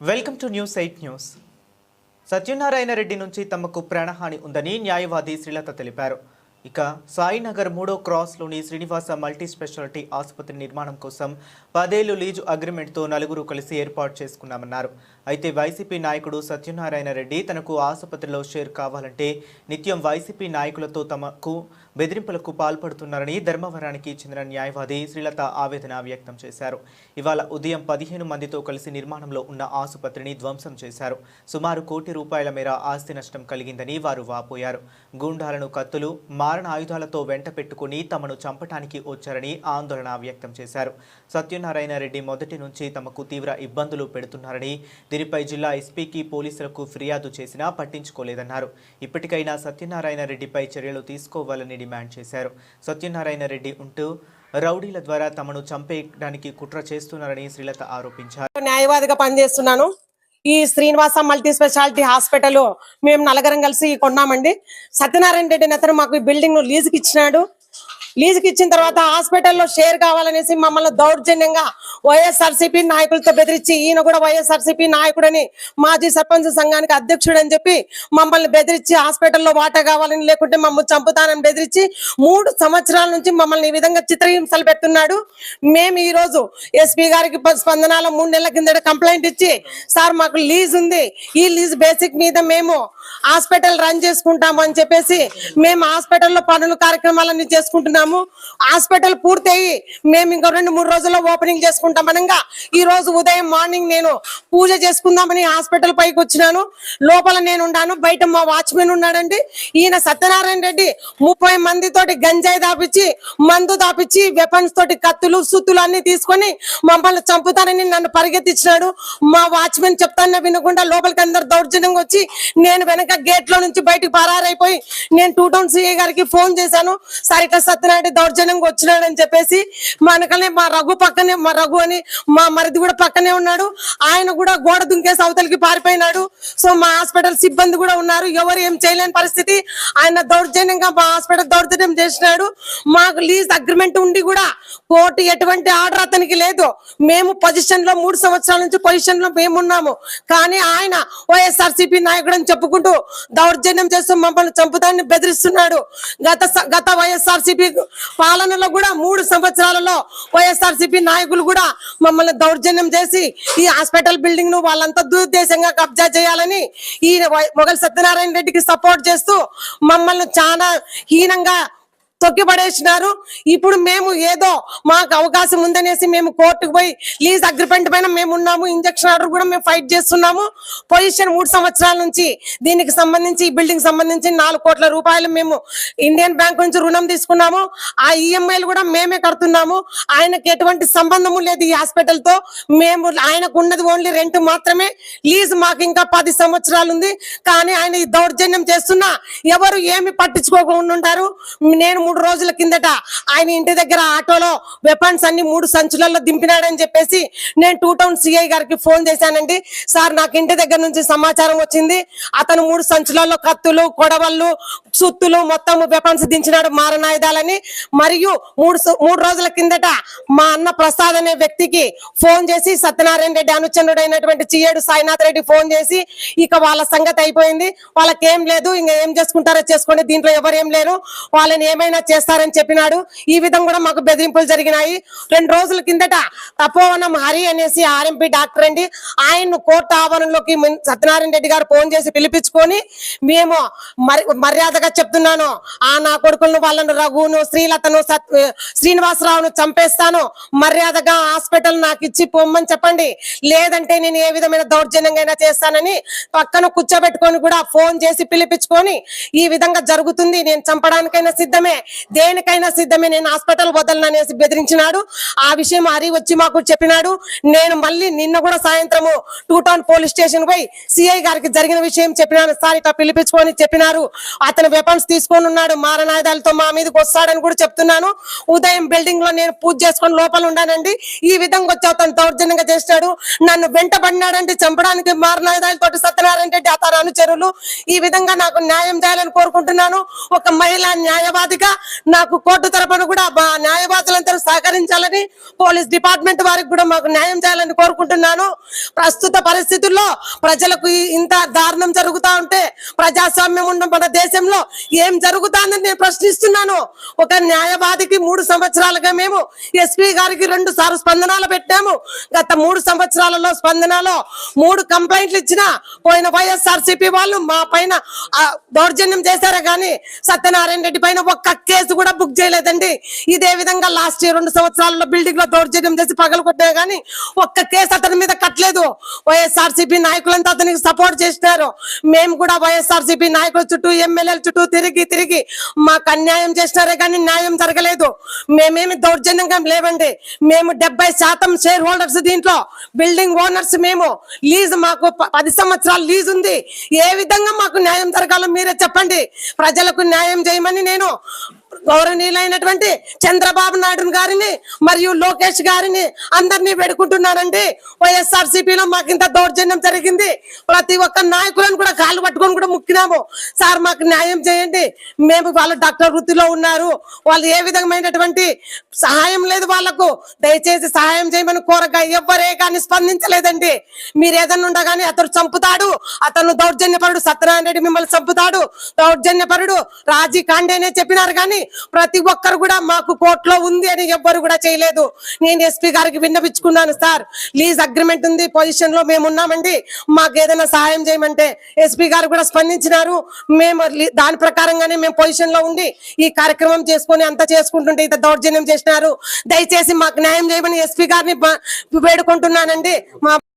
Welcome to news eight news Satyanarayana Reddy నుంచి తమకు ప్రాణహాని ఉందని న్యాయవాది శ్రీలత తెలిపారు. ఇక సాయినగర్ మూడో క్రాస్లోని శ్రీనివాస మల్టీ స్పెషాలిటీ ఆసుపత్రి నిర్మాణం కోసం పదేళ్ళు లీజు అగ్రిమెంట్తో నలుగురు కలిసి ఏర్పాటు చేసుకున్నామన్నారు. అయితే వైసీపీ నాయకుడు సత్యనారాయణ రెడ్డి తనకు ఆసుపత్రిలో షేర్ కావాలంటే నిత్యం వైసీపీ నాయకులతో తమకు బెదిరింపులకు పాల్పడుతున్నారని ధర్మవరానికి చెందిన న్యాయవాది శ్రీలత ఆవేదన వ్యక్తం చేశారు. ఇవాళ ఉదయం పదిహేను మందితో కలిసి నిర్మాణంలో ఉన్న ఆసుపత్రిని ధ్వంసం చేశారు. సుమారు కోటి రూపాయల మేర ఆస్తి నష్టం కలిగిందని వారు వాపోయారు. గూండాలను కత్తులు మారణ ఆయుధాలతో వెంట పెట్టుకుని తమను చంపటానికి వచ్చారని ఆందోళన వ్యక్తం చేశారు. సత్యనారాయణ రెడ్డి మొదటి నుంచి తమకు తీవ్ర ఇబ్బందులు పెడుతున్నారని దీనిపై జిల్లా ఎస్పీకి పోలీసులకు ఫిర్యాదు చేసినా పట్టించుకోలేదన్నారు. ఇప్పటికైనా సత్యనారాయణ రెడ్డిపై చర్యలు తీసుకోవాలని డిమాండ్ చేశారు. సత్యనారాయణ రెడ్డి ఉంటూ రౌడీల ద్వారా తమను చంపేయడానికి కుట్ర చేస్తున్నారని శ్రీలత ఆరోపించారు. న్యాయవాదిగా పనిచేస్తున్నాను. ఈ శ్రీనివాస మల్టీ స్పెషాలిటీ హాస్పిటల్ మేము నలగరం కలిసి కొన్నామండి. సత్యనారాయణ రెడ్డి అతను మాకు ఈ బిల్డింగ్ను లీజుకి ఇచ్చినాడు లీజుకి ఇచ్చిన తర్వాత హాస్పిటల్లో షేర్ కావాలనేసి మమ్మల్ని దౌర్జన్యంగా వైఎస్ఆర్సీపీ నాయకులతో బెదిరించి ఈయన కూడా వైఎస్ఆర్సీపీ నాయకుడని మాజీ సర్పంచ్ సంఘానికి అధ్యక్షుడు అని చెప్పి మమ్మల్ని బెదిరించి హాస్పిటల్లో వాటా కావాలని లేకుంటే మమ్మల్ని చంపుతానని బెదిరించి మూడు సంవత్సరాల నుంచి మమ్మల్ని ఈ విధంగా చిత్రహింసలు పెడుతున్నాడు. మేము ఈ రోజు ఎస్పీ గారికి స్పందనాల మూడు నెలల కిందట కంప్లైంట్ ఇచ్చి సార్ మాకు లీజ్ ఉంది. ఈ లీజ్ బేసిక్ మీద మేము హాస్పిటల్ రన్ చేసుకుంటాము అని చెప్పేసి మేము హాస్పిటల్లో పనులు కార్యక్రమాలన్నీ చేసుకుంటున్నాము హాస్పిటల్ పూర్తయి. మేము ఇంకో రెండు మూడు రోజుల్లో ఓపెనింగ్ చేసుకుంటాం అనగా. ఈ రోజు ఉదయం మార్నింగ్ నేను పూజ చేసుకుందామని హాస్పిటల్ పైకి వచ్చినాను. లోపల నేను ఉన్నాను. బయట మా వాచ్మెన్ ఉన్నాడండి. ఈయన సత్యనారాయణ రెడ్డి ముప్పై మందితోటి గంజాయి దాపిచ్చి మందు దాపిచ్చి వెపన్స్ తోటి కత్తులు సుత్తులు అన్ని తీసుకొని మమ్మల్ని చంపుతానని నన్ను పరిగెత్తించినాడు. మా వాచ్మెన్ చెప్తానే వినకుండా లోపలికి అందరు దౌర్జన్యంగా వచ్చి నేను వెనక గేట్లో నుంచి బయటకు పరారైపోయి నేను టూ టౌన్ సిఐ గారికి ఫోన్ చేశాను. సార్ ఇట్లా సత్యనారాయణ దౌర్జన్యంగా వచ్చినాడు అని చెప్పేసి మనకనే మా రఘు పక్కనే మా రఘు అని మా మరిది కూడా పక్కనే ఉన్నాడు. ఆయన కూడా గోడ దుంకేసి అవతలికి పారిపోయినాడు. సో మా హాస్పిటల్ సిబ్బంది కూడా ఉన్నారు. ఎవరు ఏం చేయలేని పరిస్థితి. ఆయన దౌర్జన్యంగా మా హాస్పిటల్ దౌర్జన్యం చేసినాడు. మాకు లీజ్ అగ్రిమెంట్ ఉండి కూడా కోర్టు ఎటువంటి ఆర్డర్ అతనికి లేదు. మేము పొజిషన్లో మూడు సంవత్సరాల నుంచి పొజిషన్లో మేమున్నాము కానీ ఆయన వైఎస్ఆర్సీపీ నాయకుడు అని చెప్పుకుంటూ దౌర్జన్యం చేస్తూ మమ్మల్ని చంపుతాన్ని బెదిరిస్తున్నాడు. గత గత వైఎస్ఆర్సీపీ పాలనలో కూడా మూడు సంవత్సరాలలో వైఎస్ఆర్సీపీ నాయకులు కూడా మమ్మల్ని దౌర్జన్యం చేసి ఈ హాస్పిటల్ బిల్డింగ్ను వాళ్ళంతా దురుద్దేశంగా కబ్జా చేయాలని ఈ మొగల్ సత్యనారాయణ రెడ్డికి సపోర్ట్ చేస్తూ మమ్మల్ని చాలా హీనంగా తొక్కిపడేసినారు. ఇప్పుడు మేము ఏదో మాకు అవకాశం ఉందనేసి మేము కోర్టుకు పోయి లీజ్ అగ్రిమెంట్ పైన మేము ఉన్నాము ఇంజక్షన్ ఆర్డర్ కూడా మేము ఫైట్ చేస్తున్నాము. పొజిషన్ మూడు సంవత్సరాల నుంచి దీనికి సంబంధించి ఈ బిల్డింగ్ సంబంధించి నాలుగు కోట్ల రూపాయలు మేము ఇండియన్ బ్యాంక్ నుంచి రుణం తీసుకున్నాము. ఆ ఈఎంఐలు కూడా మేమే కడుతున్నాము. ఆయనకి ఎటువంటి సంబంధము లేదు ఈ హాస్పిటల్తో మేము ఆయనకు ఉన్నది ఓన్లీ రెంట్ మాత్రమే. లీజ్ మాకు ఇంకా పది సంవత్సరాలు ఉంది. కానీ ఆయన ఈ దౌర్జన్యం చేస్తున్నా ఎవరు ఏమి పట్టించుకోకుండా ఉంటారు. నేను మూడు రోజుల కిందట ఆయన ఇంటి దగ్గర ఆటోలో వెపన్స్ అన్ని మూడు సంచులలో దింపినాడని చెప్పేసి నేను టూ టౌన్ సిఐ గారికి ఫోన్ చేశానండి. సార్ నాకు ఇంటి దగ్గర నుంచి సమాచారం వచ్చింది. అతను మూడు సంచులలో కత్తులు కొడవళ్ళు సుత్తులు మొత్తం వెపన్స్ దించినాడు మారణాయుధాలని. మరియు మూడు మూడు రోజుల కిందట మా అన్న ప్రసాద్ అనే వ్యక్తికి ఫోన్ చేసి సత్యనారాయణ రెడ్డి అనుచనుడైనటువంటి చియేడు సాయినాథ్ రెడ్డి ఫోన్ చేసి ఇక వాళ్ళ సంగతి అయిపోయింది. వాళ్ళకి ఏం లేదు ఇంకా ఏం చేసుకుంటారో చేసుకోండి దీంట్లో ఎవరేం ఏం లేరు. వాళ్ళని ఏమైనా చేస్తారని చెప్పినాడు. ఈ విధంగా కూడా మాకు బెదిరింపులు జరిగినాయి. రెండు రోజుల కిందట తపోవనం హరి అనేసి ఆర్ఎంపీ డాక్టర్ అండి ఆయన్ను కోర్టు ఆవరణలోకి సత్యనారాయణ రెడ్డి గారు ఫోన్ చేసి పిలిపించుకొని మేము మర్యాదగా చెప్తున్నాను. ఆ నా కొడుకులను వాళ్ళను రఘును శ్రీలతను సత్ శ్రీనివాసరావును చంపేస్తాను. మర్యాదగా హాస్పిటల్ నాకు ఇచ్చి పొమ్మని చెప్పండి. లేదంటే నేను ఏ విధమైన దౌర్జన్యంగా చేస్తానని పక్కన కూర్చోబెట్టుకొని కూడా ఫోన్ చేసి పిలిపించుకొని ఈ విధంగా జరుగుతుంది. నేను చంపడానికైనా సిద్ధమే. దేనికైనా సిద్ధమే. నేను హాస్పిటల్ వదలననేసి బెదిరించినాడు. ఆ విషయం హరి వచ్చి మాకు చెప్పినాడు. నేను మళ్ళీ నిన్న కూడా సాయంత్రము టూ టౌన్ పోలీస్ స్టేషన్ పోయి సిఐ గారికి జరిగిన విషయం చెప్పినాను. సార్ ఇట్లా పిలిపించుకొని చెప్పినారు. అతను వెపన్స్ తీసుకొని ఉన్నాడు. మారణాయుధాలతో మా మీదకి వస్తాడని కూడా చెప్తున్నాను. ఉదయం బిల్డింగ్లో నేను పూజ చేసుకొని లోపల ఉన్నానండి ఈ విధంగా వచ్చి అతను దౌర్జన్యంగా చేస్తాడు. నన్ను వెంటబడినాడంటే చంపడానికి మారణాయుధాలతోటి సత్యనారాయణ రెడ్డి అతను అనుచరులు ఈ విధంగా నాకు న్యాయం చేయాలని కోరుకుంటున్నాను. ఒక మహిళా న్యాయవాదిగా నాకు కోర్టు తరపున కూడా మా న్యాయవాదులందరూ సహకరించాలని పోలీస్ డిపార్ట్మెంట్ వారికి కూడా మాకు న్యాయం చేయాలని కోరుకుంటున్నాను. ప్రస్తుత పరిస్థితుల్లో ప్రజలకు ఇంత దారుణం జరుగుతా ఉంటే ప్రజాస్వామ్యం ఉన్న మన దేశంలో ఏం జరుగుతుందని నేను ప్రశ్నిస్తున్నాను. ఒక న్యాయవాదికి మూడు సంవత్సరాలుగా మేము ఎస్పీ గారికి రెండు సార్లు స్పందనాలు పెట్టాము. గత మూడు సంవత్సరాలలో స్పందనలో మూడు కంప్లైంట్లు ఇచ్చిన పోయిన వైఎస్ఆర్ వాళ్ళు మా పైన దౌర్జన్యం చేశారే కానీ సత్యనారాయణ రెడ్డి పైన ఒక్క కేసు కూడా బుక్ చేయలేదండి. ఇదే విధంగా లాస్ట్ ఇయర్ రెండు సంవత్సరాలలో బిల్డింగ్లో దౌర్జన్యం చేసి పగలు కొట్టే గానీ ఒక్క కేసు అతని మీద లేదు. వైఎస్ఆర్ నాయకులంతా అతనికి సపోర్ట్ చేసినారు మేము కూడా వైఎస్ఆర్ నాయకుల చుట్టూ ఎమ్మెల్యేల చుట్టూ తిరిగి తిరిగి మాకు అన్యాయం చేసినారే కానీ న్యాయం జరగలేదు. మేమేమి దౌర్జన్యంగా లేవండి. మేము డెబ్బై శాతం షేర్ హోల్డర్స్ దీంట్లో బిల్డింగ్ ఓనర్స్ మేము. లీజ్ మాకు పది సంవత్సరాలు లీజ్ ఉంది. ఏ విధంగా మాకు న్యాయం జరగాలో మీరే చెప్పండి. ప్రజలకు న్యాయం చేయమని నేను గౌరవనీయులైనటువంటి చంద్రబాబు నాయుడు గారిని మరియు లోకేష్ గారిని అందరినీ వేడుకుంటున్నానండి. వైఎస్ఆర్ సిపిలో మాకు ఇంత దౌర్జన్యం జరిగింది. ప్రతి ఒక్క నాయకులను కూడా కాళ్ళు పట్టుకొని కూడా ముక్కినాము. సార్ మాకు న్యాయం చేయండి. మేము వాళ్ళు డాక్టర్ వృత్తిలో ఉన్నారు. వాళ్ళు ఏ విధమైనటువంటి సహాయం లేదు వాళ్ళకు. దయచేసి సహాయం చేయమని కోరగా ఎవ్వరే కానీ స్పందించలేదండి. మీరు ఏదన్నా ఉండగానే అతను చంపుతాడు. అతను దౌర్జన్యపరుడు సత్యనారాయణ రెడ్డి మిమ్మల్ని చంపుతాడు. దౌర్జన్యపరుడు రాజీ కాండేనే చెప్పినారు కానీ ప్రతి ఒక్కరు కూడా మాకు కోర్టులో ఉంది అని ఎవ్వరు కూడా చేయలేదు. నేను ఎస్పీ గారికి విన్నపించుకున్నాను సార్. లీజ్ అగ్రిమెంట్ ఉంది పొజిషన్లో మేము ఉన్నామండి. మాకు ఏదైనా సహాయం చేయమంటే ఎస్పీ గారు కూడా స్పందించినారు. మేము దాని ప్రకారంగానే మేము పొజిషన్లో ఉండి ఈ కార్యక్రమం చేసుకొని అంతా చేసుకుంటుంటే ఇంత దౌర్జన్యం చేసినారు. దయచేసి మాకు న్యాయం చేయమని ఎస్పీ గారిని వేడుకుంటున్నానండి. మా